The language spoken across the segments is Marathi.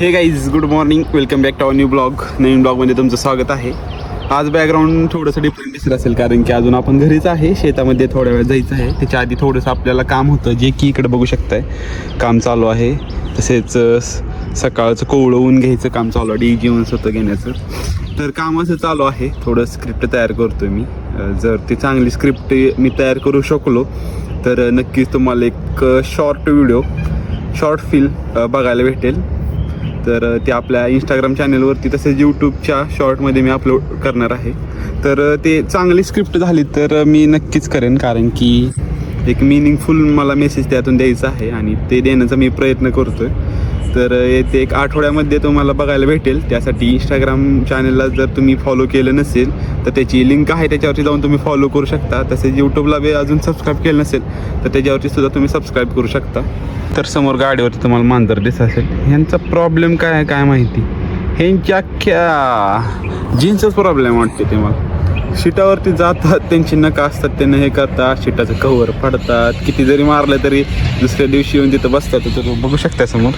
Hey guys good morning welcome back to our new blog नवीन ब्लॉगमध्ये तुमचं स्वागत आहे. आज बॅकग्राऊंड थोडंसं डिफरंट दिसत असेल कारण की अजून आपण घरीच आहे. शेतामध्ये थोड्या वेळ जायचं आहे. त्याच्या आधी थोडंसं आपल्याला काम होतं जे की इकडे बघू शकताय. काम चालू आहे. तसेच सकाळचं कोवळं ऊन घ्यायचं काम चालू आहे. डी जीवन स्वतः घेण्याचं. तर काम असं चालू आहे. थोडं स्क्रिप्ट तयार करतो मी. जर ती चांगली स्क्रिप्ट मी तयार करू शकलो तर नक्कीच तुम्हाला एक शॉर्ट व्हिडिओ शॉर्ट फिल्म बघायला भेटेल. तर ते आपल्या इंस्टाग्राम चॅनलवरती तसेच यूट्यूबच्या शॉर्टमध्ये मी अपलोड करणार आहे. तर ते चांगली स्क्रिप्ट झाली तर मी नक्कीच करेन कारण की एक मिनिंगफुल मला मेसेज त्यातून द्यायचा आहे आणि ते देण्याचा मी प्रयत्न करतो आहे तर अ, येते एक आठवड्यामध्ये तुम्हाला बघायला भेटेल. त्यासाठी इंस्टाग्राम चॅनलला जर तुम्ही फॉलो केलं नसेल तर त्याची लिंक आहे त्याच्यावरती जाऊन तुम्ही फॉलो करू शकता. तसेच यूट्यूबला बी अजून सबस्क्राईब केलं नसेल तर त्याच्यावरती सुद्धा तुम्ही सबस्क्राईब करू शकता. तर समोर गाडीवरती तुम्हाला मांजर दिसत असेल. ह्यांचा प्रॉब्लेम काय आहे काय माहिती? ह्यांच्या अख्ख्या जीन्सच प्रॉब्लेम वाटते ते मला. शिटावरती जातात त्यांची नका असतात त्यांना हे करतात शिटाचं कव्हर पडतात किती जरी मारलं तरी दुसऱ्या दिवशी येऊन तिथं बसतात तर बघू शकता समोर.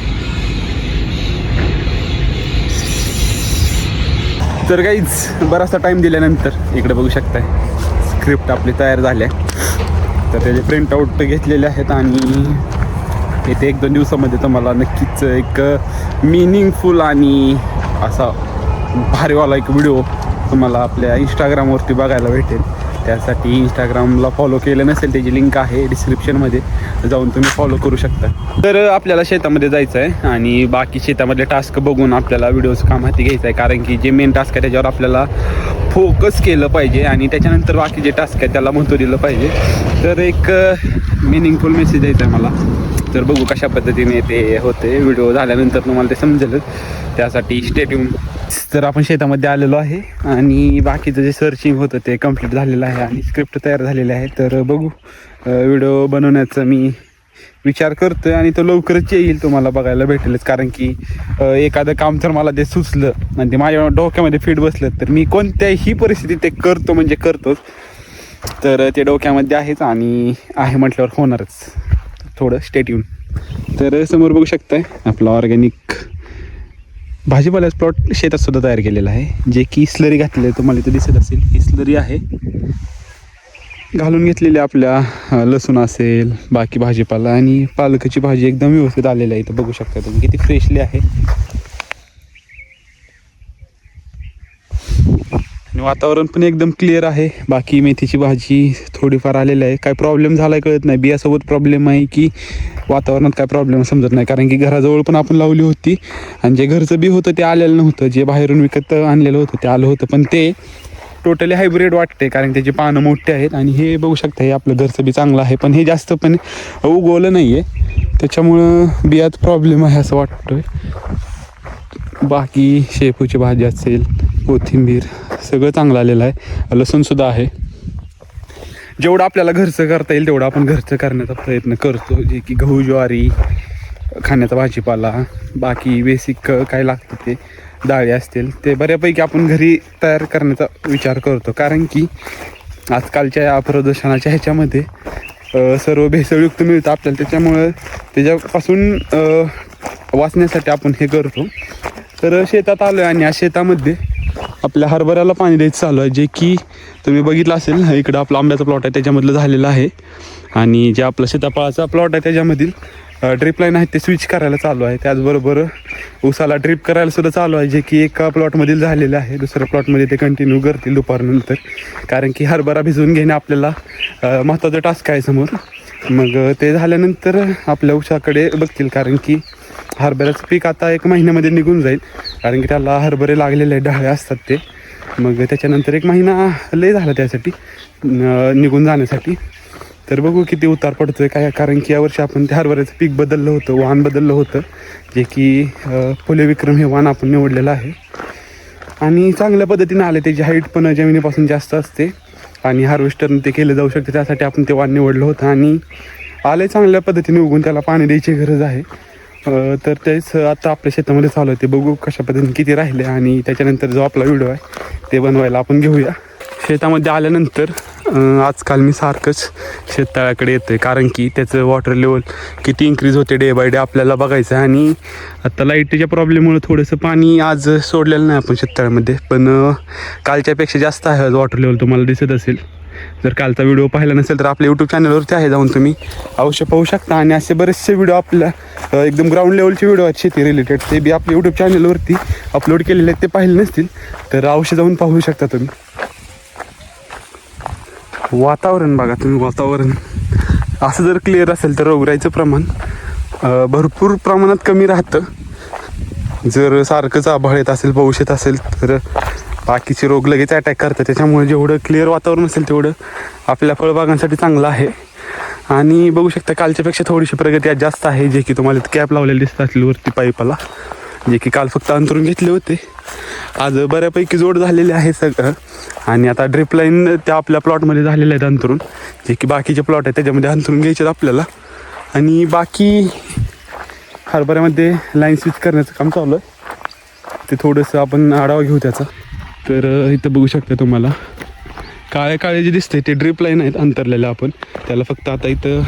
तर काहीच बराचसा टाईम दिल्यानंतर इकडे बघू शकताय. स्क्रिप्ट आपली तयार झाल्या तर त्याचे प्रिंटआउट घेतलेले आहेत आणि येते एक दोन दिवसामध्ये तुम्हाला नक्कीच एक मिनिंगफुल आणि असा भारीवाला एक व्हिडिओ तुम्हाला आपल्या इंस्टाग्रामवरती बघायला भेटेल. त्यासाठी इंस्टाग्रामला फॉलो केलं नसेल त्याची लिंक आहे डिस्क्रिप्शनमध्ये जाऊन तुम्ही फॉलो करू शकता. तर आपल्याला शेतामध्ये जायचं आहे आणि बाकी शेतामध्ये टास्क बघून आपल्याला व्हिडिओचं काम हाती घ्यायचं आहे कारण की जे मेन टास्क आहे त्याच्यावर आपल्याला फोकस केलं पाहिजे आणि त्याच्यानंतर बाकी जे टास्क आहे त्याला महत्त्व दिलं पाहिजे. तर एक मिनिंगफुल मेसेज द्यायचा आहे मला. तर बघू कशा पद्धतीने ते होते. व्हिडिओ झाल्यानंतर तुम्हाला ते समजेलच त्यासाठी स्टेडियम तर आपण शेतामध्ये आलेलो आहे आणि बाकीचं जे सर्चिंग होतं ते कंप्लीट झालेलं आहे आणि स्क्रिप्ट तयार झालेलं आहे. तर बघू. व्हिडिओ बनवण्याचा मी विचार करतोय आणि तो लवकरच येईल तुम्हाला बघायला भेटेलच. कारण की एखादं काम जर मला ते सुचलं आणि ते माझ्या डोक्यामध्ये फिट बसलं तर मी कोणत्याही परिस्थितीत ते करतो म्हणजे करतोच. तर ते डोक्यामध्ये आहेच आणि आहे म्हटल्यावर होणारच. थोडं स्टेट येऊन तर समोर बघू शकताय आपला ऑर्गॅनिक भाजीपाल्याच प्लॉट शेतात सुद्धा तयार केलेला आहे. जे की स्लरी घातलेलं आहे तुम्हाला इथं दिसत असेल ही स्लरी आहे. घालून घेतलेली आपल्या लसूण असेल बाकी भाजीपाला आणि पालकाची भाजी एकदम व्यवस्थित आलेली आहे इथं. बघू शकता तुम्ही किती फ्रेशली आहे. आणि वातावरण पण एकदम क्लिअर आहे. बाकी मेथीची भाजी थोडीफार आलेली आहे. काय प्रॉब्लेम झाला कळत नाही. बियासोबत प्रॉब्लेम आहे की वातावरणात काय प्रॉब्लेम समजत नाही. कारण की घराजवळ पण आपण लावली होती. आणि जे घरचं बी होतं ते आलेलं नव्हतं. जे बाहेरून विकत आणलेलं होतं ते आलं होतं. पण ते टोटली हायब्रिड वाटते कारण त्याची पानं मोठी आहेत आणि हे बघू शकता हे आपलं घरचं बी चांगलं आहे पण हे जास्त पण उगवलं नाही आहे त्याच्यामुळं बियात प्रॉब्लेम आहे असं वाटतोय. बाकी शेपूची भाजी असेल कोथिंबीर सगळं चांगलं आलेलं आहे. लसूणसुद्धा आहे. जेवढं आपल्याला घरचं करता येईल तेवढं आपण घरचं करण्याचा प्रयत्न करतो. जे की गहू ज्वारी खाण्याचा भाजीपाला बाकी बेसिक काय लागतं ते. डाळी असतील ते बऱ्यापैकी आपण घरी तयार करण्याचा विचार करतो. कारण की आजकालच्या या प्रदूषणाच्या ह्याच्यामध्ये सर्व भेसळयुक्त मिळतं आपल्याला. त्याच्यामुळं त्याच्यापासून वाचण्यासाठी आपण हे करतो. तर शेतात आलो आहे आणि या शेतामध्ये आपल्या हरभऱ्याला पाणी द्यायचं चालू आहे. जे की तुम्ही बघितलं असेल इकडं आपला आंब्याचा प्लॉट आहे त्याच्यामधलं झालेलं आहे. आणि जे आपलं सीताफळाचा प्लॉट आहे त्याच्यामधील ड्रिप लाईन आहे ते स्विच करायला चालू आहे. त्याचबरोबर उसाला ड्रिप करायला सुद्धा चालू आहे जे की एका प्लॉटमधील झालेलं आहे. दुसऱ्या प्लॉटमध्ये ते कंटिन्यू करतील दुपारनंतर. कारण की हरभरा भिजवून घेणे आपल्याला महत्त्वाचा टास्क आहे समोर. मग ते झाल्यानंतर आपल्या उसाकडे बघतील. कारण की हरभऱ्याचं पीक आता एक महिन्यामध्ये निघून जाईल. कारण की त्याला हरभरे लागलेले डहाळे असतात ते. मग त्याच्यानंतर एक महिना लय झाला त्यासाठी निघून जाण्यासाठी. तर बघू किती उतार पडतोय काय कारण की यावर्षी आपण त्या हरभऱ्याचं पीक बदललं होतं वाहन बदललं होतं जे की फुले विक्रम हे वाहन आपण निवडलेलं आहे. आणि चांगल्या पद्धतीने आले त्याची हाईट पण जमिनीपासून जास्त असते आणि हार्वेस्टरने ते केलं जाऊ शकते त्यासाठी आपण ते वाण निवडलं होतं. आणि आले चांगल्या पद्धतीने उगून त्याला पाणी द्यायची गरज आहे. तर तेच आता आपल्या शेतामध्ये चालू आहे ते बघू कशा पद्धतीने किती राहिले आणि त्याच्यानंतर जो आपला व्हिडिओ आहे ते बनवायला आपण घेऊया. शेतामध्ये आल्यानंतर आजकाल मी सारखंच शेततळ्याकडे येतो आहे कारण की त्याचं वॉटर लेवल किती इन्क्रीज होते डे बाय डे आपल्याला बघायचं आहे. आणि आता लाईटीच्या प्रॉब्लेममुळे थोडंसं पाणी आज सोडलेलं नाही आपण शेततळ्यामध्ये. पण कालच्यापेक्षा जास्त आहे वॉटर लेवल तुम्हाला दिसत असेल. जर कालचा व्हिडिओ पाहिला नसेल तर आपल्या यूट्यूब चॅनलवरती आहे जाऊन तुम्ही अवश्य पाहू शकता. आणि असे बरेचसे व्हिडिओ आपल्या एकदम ग्राउंड लेवलचे व्हिडिओ आहेत शेती रिलेटेड ते बी आपल्या यूट्यूब चॅनलवरती अपलोड केलेले आहेत ते पाहिले नसतील तर अवश्य जाऊन पाहू शकता तुम्ही. वातावरण बघा तुम्ही वातावरण. असं जर क्लिअर असेल तर रोगराईचं प्रमाण भरपूर प्रमाणात कमी राहतं. जर सारखंच आभाळ येत असेल पाऊस येत असेल तर बाकीचे रोग लगेच अटॅक करतात. त्याच्यामुळे जेवढं क्लिअर वातावरण असेल तेवढं आपल्या फळबागांसाठी चांगलं आहे. आणि बघू शकता कालच्यापेक्षा थोडीशी प्रगती आज जास्त आहे. जे की तुम्हाला कॅप लावलेली दिसत असेल वरती पाईपाला जे की काल फक्त अंतरून घेतले होते. आज बऱ्यापैकी जोड झालेले आहे सगळं. आणि आता ड्रिप लाईन त्या आपल्या प्लॉटमध्ये झालेल्या आहेत अंतरून जे की बाकीचे प्लॉट आहेत त्याच्यामध्ये अंतरून घ्यायचे आहेत आपल्याला. आणि बाकी हरभऱ्यामध्ये लाईन स्विच करण्याचं काम चालू आहे. ते थोडंसं आपण आढावा घेऊ त्याचा. तर इथं बघू शकता तुम्हाला. काळे काळे जे दिसते ते ड्रिप लाईन आहेत अंतरलेले आपण. त्याला फक्त आता इथं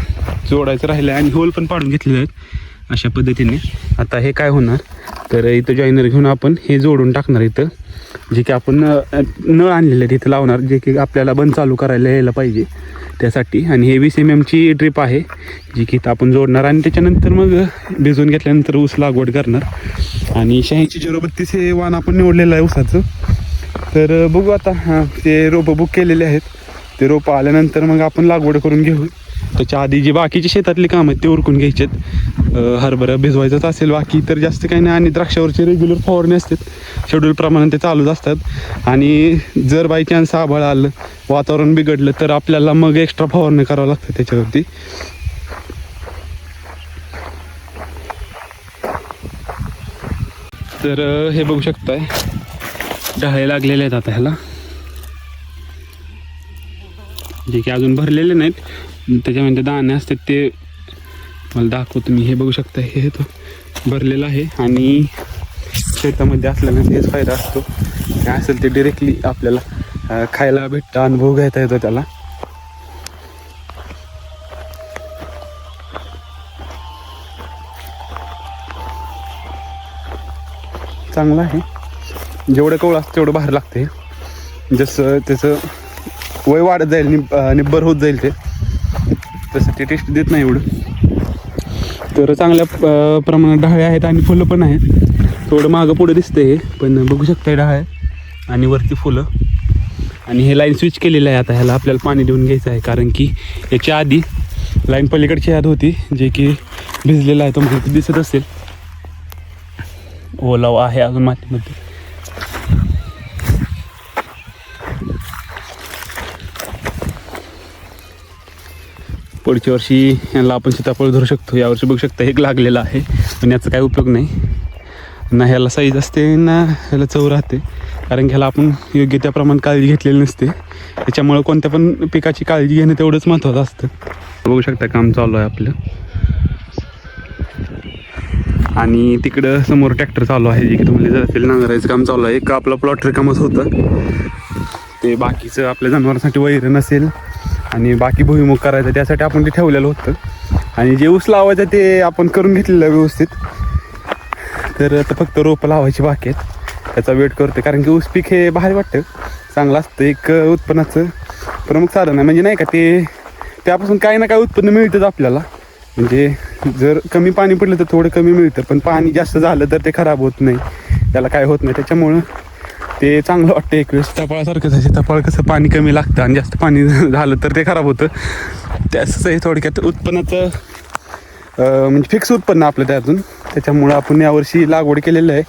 जोडायचं राहिलं आहे आणि होल पण पाडून घेतलेले आहेत अशा पद्धतीने. आता हे काय होणार? तर इथं जॉईनर घेऊन आपण हे जोडून टाकणार इथं. जे की आपण नळ आणलेले आहेत इथं लावणार जे की आपल्याला बंद चालू करायला यायला पाहिजे त्यासाठी. आणि हे वीस एम एमची ड्रिप आहे जी की इथं आपण जोडणार. आणि त्याच्यानंतर मग भिजवून घेतल्यानंतर ऊस लागवड करणार. आणि शहाऐंशी झिरो बत्तीस हे वाण आपण निवडलेलं आहे ऊसाचं. तर बघू आता हां ते रोपं बुक केलेले आहेत ते रोपं आल्यानंतर मग आपण लागवड करून घेऊ. त्याच्या आधी जी बाकीची शेतातली कामं आहेत ते उरकून घ्यायचेत. हरभरा भिजवायचंच असेल बाकी तर जास्त काही नाही. आणि द्राक्षावरचे रेग्युलर फवारणी असतात. शेड्यूल प्रमाणे ते चालूच असतात. आणि जर बाय चान्स आभाळ आलं वातावरण बिघडलं तर आपल्याला मग एक्स्ट्रा फवारणी करावं लागतं त्याच्यावरती. तर हे बघू शकताय. डहाळे लागलेले आहेत आता ह्याला. जे की अजून भरलेले नाहीत. त्याच्यामध्ये दाणे असतात ते मला दाखवतो तुम्ही हे बघू शकता हे तो भरलेलं आहे आणि शेतामध्ये असल्याने तेच फायदा असतो. काय असेल ते डिरेक्टली आपल्याला खायला भेटतं अनुभव घेता येतो त्याला. चांगलं आहे. जेवढं कवळ असतं तेवढं बाहेर लागते जसं त्याचं वय वाढत जाईल निब निब्बर होत जाईल ते. तसं ते टेस्ट देत नाही एवढं. तर चांगल्या प्रमाणात डहाळे आहेत आणि फुलं पण आहेत. थोडं मागं पुढं दिसतंय हे पण बघू शकता डहाळे आणि वरती फुलं. आणि हे लाईन स्विच केलेलं आहे आता ह्याला आपल्याला पाणी देऊन घ्यायचं आहे कारण की याच्या आधी लाईन पलीकडची याद होती जे की भिजलेलं आहे तो इथे दिसत असेल. ओलाव आहे अजून मातीमध्ये. पुढच्या वर्षी यांना आपण सीताफळ धरू शकतो. यावर्षी बघू शकता एक लागलेलं आहे. पण याचा काही उपयोग नाही. ना ह्याला साईज असते ना ह्याला चव राहते. कारण की ह्याला आपण योग्य त्या प्रमाणात काळजी घेतलेली नसते. त्याच्यामुळं कोणत्या पण पिकाची काळजी घेणं तेवढंच महत्त्वाचं असतं. बघू शकता काम चालू आहे आपलं. आणि तिकडं समोर ट्रॅक्टर चालू आहे जे की तुम्हाला दिसत असेल नांगरायचं काम चालू आहे. एक आपलं प्लॉट रिकामच होतं. ते बाकीचं आपल्या जनावरांसाठी वैर नसेल आणि बाकी भुईमुग करायचं त्यासाठी आपण ते ठेवलेलं होतं. आणि जे ऊस लावायचं ते आपण करून घेतलेलं व्यवस्थित. तर आता फक्त रोपं लावायची बाकी आहेत. त्याचा वेट करते कारण की ऊस पीक हे भारी वाटतं. चांगलं असतं एक उत्पन्नाचं प्रमुख साधन आहे. म्हणजे नाही का ते त्यापासून काही ना काही उत्पन्न मिळतंच आपल्याला. म्हणजे जर कमी पाणी पडलं तर थोडं कमी मिळतं पण पाणी जास्त झालं तर ते खराब होत नाही. त्याला काय होत नाही. त्याच्यामुळं ते चांगलं वाटतं एक वेळेस सीताफळासारखंच आहे सीताफळ कसं पाणी कमी लागतं आणि जास्त पाणी झालं तर ते खराब होतं. त्याच हे थोडक्यात. उत्पन्नाचं म्हणजे फिक्स उत्पन्न आपलं त्यातून त्याच्यामुळं आपण यावर्षी लागवड केलेलं आहे.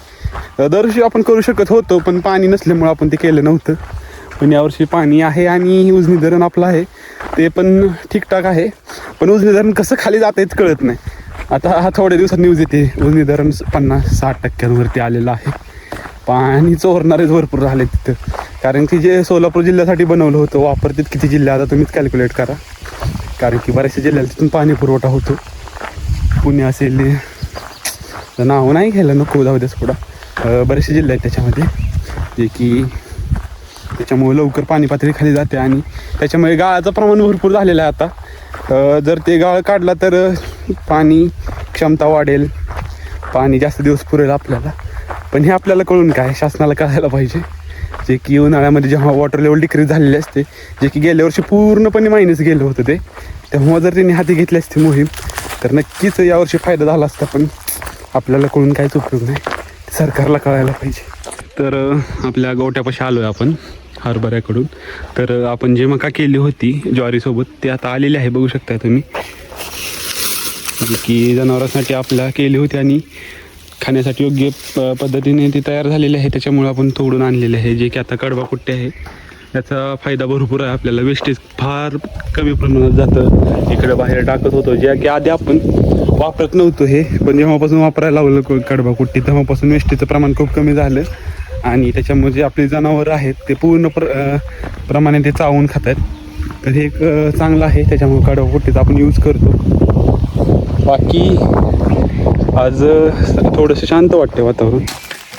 दरवर्षी आपण करू शकत होतो पण पाणी नसल्यामुळं आपण ते केलं नव्हतं. पण यावर्षी पाणी आहे आणि उजनी धरण आपलं आहे. ते पण ठीकठाक आहे. पण उजनी धरण कसं खाली जातं हेच कळत नाही. आता हा थोड्या दिवसात न्यूज येते. उजनी धरण पन्नास साठ टक्क्यांवरती आलेलं आहे. पाणी चोरणारेच भरपूर झाले तिथं. कारण की जे सोलापूर जिल्ह्यासाठी बनवलं होतं वापरतात किती जिल्हे आता तुम्हीच कॅल्क्युलेट करा. कारण की बऱ्याचशा जिल्ह्याला तिथून पाणी पुरवठा होतो. पुणे असेल तर नाव नाही घ्यायला नको जाऊ द्या थोडा बरेचसे जिल्हे आहेत त्याच्यामध्ये. जे की त्याच्यामुळे लवकर पाणी पातळी खाली जाते आणि त्याच्यामुळे गाळाचं प्रमाण भरपूर झालेलं आहे आता. जर ते गाळ काढला तर पाणी क्षमता वाढेल. पाणी जास्त दिवस पुरेल आपल्याला. पण हे आपल्याला कळून काय शासनाला कळायला पाहिजे. जे की उन्हाळ्यामध्ये जेव्हा वॉटर लेवल डिक्रीज झालेले असते जे की गेल्या वर्षी पूर्णपणे मायनस गेलं होतं ते तेव्हा जर त्यांनी हाती घेतली असती मोहीम तर नक्कीच यावर्षी फायदा झाला असता पण आपल्याला कळून काहीच उपयोग नाही. सरकारला कळायला पाहिजे. तर आपल्या गोट्यापाशी आलो आहे आपण हरभऱ्याकडून. तर आपण जे मका केली होती ज्वारीसोबत ते आता आलेली आहे बघू शकता तुम्ही. की जनावरांसाठी आपल्या केली होती आणि खाण्यासाठी योग्य प- पद्धतीने ती तयार झालेली आहे. त्याच्यामुळे आपण तोडून आणलेले आहे जे की आता कडवा कुट्टे आहे. याचा फायदा भरपूर आहे आपल्याला. वेस्टेज फार कमी प्रमाणात जातं. इकडे बाहेर टाकत होतो जे की आधी आपण वापरत नव्हतो हे. पण जेव्हापासून वापरायला लावलं कडबा कुट्टी तेव्हापासून वेस्टेजचं प्रमाण खूप कमी झालं. आणि त्याच्यामुळे जे आपले जनावरं आहेत ते पूर्ण प्र प्रमाणे ते चावून खातात. तर हे एक चांगलं आहे. त्याच्यामुळे कडबा कुट्टीचा आपण यूज करतो. बाकी आज थोडंसं शांत वाटते वातावरण.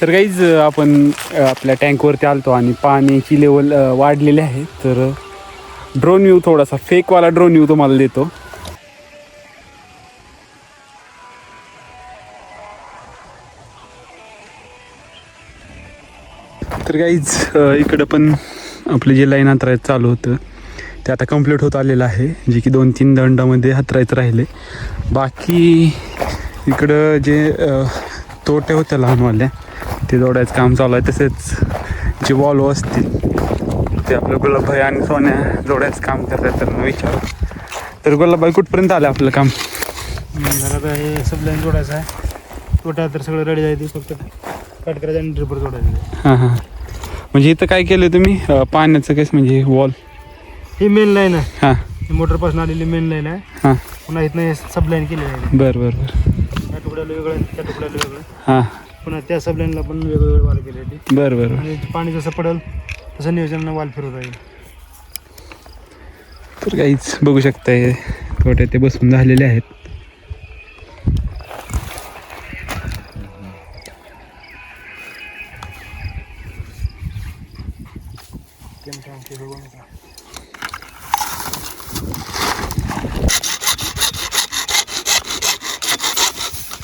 तर काहीच आपण आपल्या टँकवरती आलतो आणि पाण्याची लेवल वाढलेली आहे. तर ड्रोन व्ह्यू थोडासा फेकवाला ड्रोन व्ह्यू तुम्हाला देतो. तर काहीच इकडं पण आपलं जे लाईन हातरायचं चालू होतं ते आता कंप्लीट होत आलेलं आहे. जे की दोन तीन दंडामध्ये हातरायचं राहिले. बाकी इकडं जे तोटे होते लहानवाल्या ते जोडायचं काम चालू आहे. तसेच जे वॉलो असतील ते आपलं गुलाबभाई आणि सोन्या जोडायचं काम करतात. तर विचार. तर गुलाबभाई कुठपर्यंत आलं आपलं काम? घरात हे सब लाईन जोडायचं आहे. तोटा तर सगळं रेडी आहे ते फक्त कट करायचं आणि ड्रिपर जोडायचं हां हां. म्हणजे इथं काय केलं तुम्ही? पाण्याचं केस म्हणजे वॉल ही मेन लाईन आहे. हां. ही मोटरपासून आलेली मेन लाईन आहे. हां. पुन्हा इथनं हे सब लाईन केलेली आहे. बरं बरं बरं. त्या तुकड्याला वेगळं त्या तुकड्याला वेगळं. हां. पुन्हा त्या सब लाईनला पण वेगवेगळे वाल केले आहे बरं बरं आणि पाणी जसं पडेल तसं नियोजन वाल फिरवता येईल. तर काहीच बघू शकताय थोडे ते बसून झालेले आहेत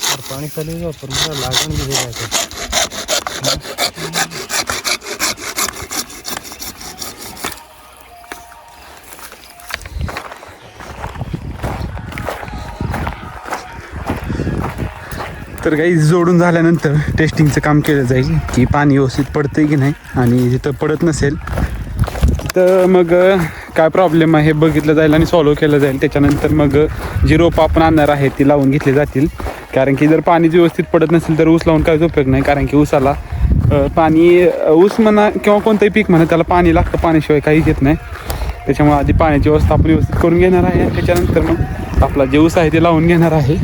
तर पाणी चालू आहे वापर मला लागण बी तर काही जोडून झाल्यानंतर टेस्टिंगचं काम केलं जाईल की पाणी व्यवस्थित पडतंय की नाही आणि जिथं पडत नसेल तर मग काय प्रॉब्लेम आहे बघितलं जाईल आणि सॉल्व्ह केलं जाईल. त्याच्यानंतर मग जी रोपं आपण आणणार आहे ती लावून घेतली जातील. कारण की जर पाणी व्यवस्थित पडत नसेल तर ऊस लावून काहीच उपयोग नाही कारण की ऊसाला पाणी ऊस म्हणा किंवा कोणतंही पीक म्हणा त्याला पाणी लागतं पाण्याशिवाय काहीच येत नाही. त्याच्यामुळे आधी पाण्याची व्यवस्था आपण व्यवस्थित करून घेणार आहे. आणि त्याच्यानंतर मग आपला जे ऊस आहे ते लावून घेणार आहे.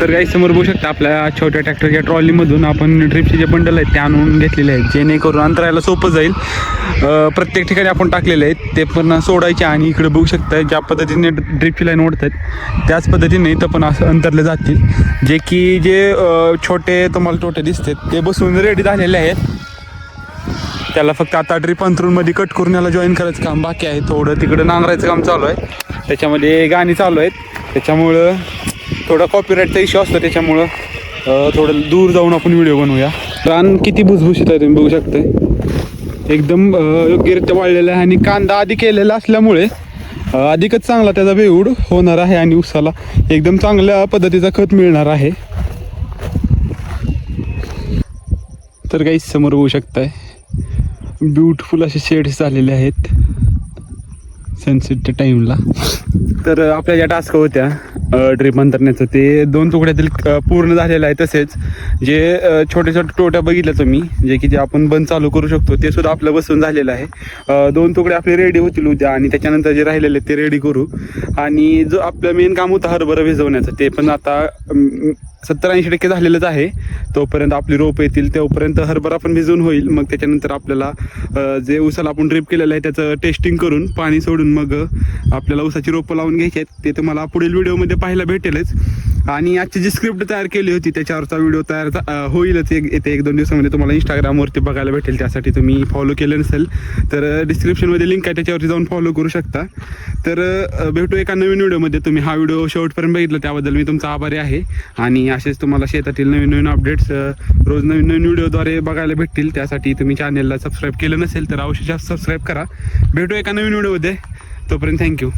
तर काही समोर बघू शकता आपल्या छोट्या ट्रॅक्टरच्या ट्रॉलीमधून आपण ड्रिपचे जे बंडल आहेत ते आणून घेतलेले आहेत जेणेकरून अंतरायला सोपं जाईल. प्रत्येक ठिकाणी आपण टाकलेले आहेत ते पण सोडायचे आणि इकडे बघू शकता ज्या पद्धतीने ड्रिपची लाईन ओढतात त्याच पद्धतीने इथं पण असं अंतरले जातील. जे की जे छोटे तुम्हाला छोटे दिसतात ते बसून रेडी झालेले आहेत. त्याला फक्त आता ड्रिप अंतरूनमध्ये कट करून याला जॉईन करायचं काम बाकी आहे. थोडं तिकडं नांगरायचं काम चालू आहे. त्याच्यामध्ये गाणी चालू आहेत. त्याच्यामुळं थोडा कॉपीराईटचा इश्यू असतो त्याच्यामुळं थोडं दूर जाऊन आपण व्हिडिओ बनवूया. रान किती भुसभुशीत आहे तुम्ही बघू शकता एकदम योग्यरित्या वाळलेला आहे आणि कांदा आधी केलेला असल्यामुळे अधिकच चांगला त्याचा बेऊड होणार आहे आणि उसाला एकदम चांगल्या पद्धतीचा खत मिळणार आहे. तर काही समोर होऊ शकताय. ब्युटिफुल असे शेड्स झालेले आहेत. सनसेटच्या टाईमला तर आपल्या ज्या टास्क होत्या ड्रीप अंतरण्याचं ते दोन तुकड्यातील पूर्ण झालेलं आहे तसेच. जे छोटे छोटे टोट्या बघितल्या तुम्ही जे की जे आपण बंद चालू करू शकतो ते सुद्धा आपलं बसून झालेलं आहे. दोन तुकडे आपले रेडी होतील उद्या आणि त्याच्यानंतर जे राहिलेले ते रेडी करू. आणि जो आपलं मेन काम होतं हरभरा भिजवण्याचं ते पण आता सत्तर ऐंशी टक्के झालेलंच आहे. तोपर्यंत आपली रोप येतील तोपर्यंत हरभरा पण भिजून होईल. मग त्याच्यानंतर आपल्याला जे उसाला आपण ड्रिप केलेलं आहे त्याचं टेस्टिंग करून पाणी सोडून मग आपल्याला उसाची रोपं लावून घ्यायची आहेत. ते तुम्हाला पुढील व्हिडिओमध्ये पाहायला भेटेलच. आणि आजची जी स्क्रिप्ट तयार केली होती त्याच्यावरचा व्हिडिओ तयार होईलच. एक येते एक दोन दिवसामध्ये तुम्हाला इंस्टाग्रामवरती बघायला भेटेल. त्यासाठी तुम्ही फॉलो केलं नसेल तर डिस्क्रिप्शनमध्ये लिंक आहे. त्याच्यावरती जाऊन फॉलो करू शकता. तर भेटू एका नवीन व्हिडिओमध्ये. तुम्ही हा व्हिडिओ शेवटपर्यंत बघितला त्याबद्दल मी तुमचा आभारी आहे. आणि असेच तुम्हाला शेतातील नवीन नवीन अपडेट्स रोज नवीन नवीन व्हिडिओद्वारे बघायला भेटतील. त्यासाठी तुम्ही चॅनेलला सबस्क्राईब केलं नसेल तर अवश्य सबस्क्राईब करा. भेटू एका नवीन व्हिडिओमध्ये. तोपर्यंत थँक्यू